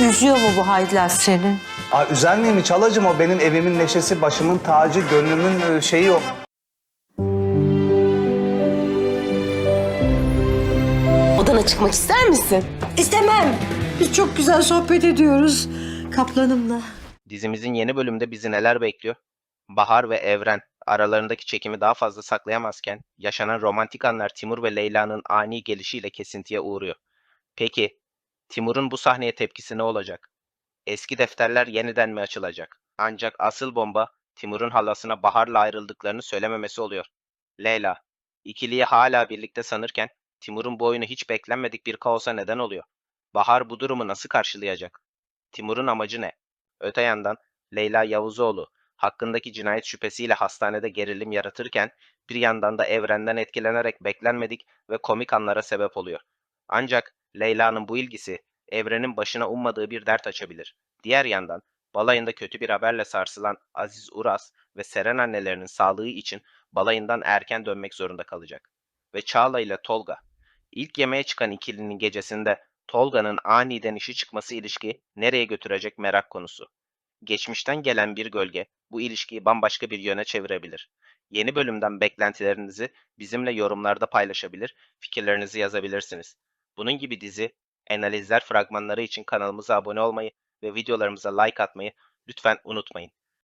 Üzüyor mu bu haydler seni? Aa, üzer miyim hiç halacığım o benim evimin neşesi, başımın tacı, gönlümün e, şeyi o. Odana çıkmak ister misin? İstemem. Biz çok güzel sohbet ediyoruz kaplanımla. Dizimizin yeni bölümünde bizi neler bekliyor? Bahar ve Evren aralarındaki çekimi daha fazla saklayamazken yaşanan romantik anlar Timur ve Leyla'nın ani gelişiyle kesintiye uğruyor. Peki Timur'un bu sahneye tepkisi ne olacak? Eski defterler yeniden mi açılacak? Ancak asıl bomba Timur'un halasına Bahar'la ayrıldıklarını söylememesi oluyor. Leyla, ikiliyi hala birlikte sanırken Timur'un bu oyunu hiç beklenmedik bir kaosa neden oluyor. Bahar bu durumu nasıl karşılayacak? Timur'un amacı ne? Öte yandan Leyla Yavuzoğlu hakkındaki cinayet şüphesiyle hastanede gerilim yaratırken bir yandan da evrenden etkilenerek beklenmedik ve komik anlara sebep oluyor. Ancak Leyla'nın bu ilgisi evrenin başına ummadığı bir dert açabilir. Diğer yandan balayında kötü bir haberle sarsılan Aziz Uras ve Seren annelerinin sağlığı için balayından erken dönmek zorunda kalacak. Ve Çağla ile Tolga. İlk yemeğe çıkan ikilinin gecesinde Tolga'nın aniden işi çıkması ilişki nereye götürecek merak konusu. Geçmişten gelen bir gölge bu ilişkiyi bambaşka bir yöne çevirebilir. Yeni bölümden beklentilerinizi bizimle yorumlarda paylaşabilir, fikirlerinizi yazabilirsiniz. Bunun gibi dizi, analizler fragmanları için kanalımıza abone olmayı ve videolarımıza like atmayı lütfen unutmayın.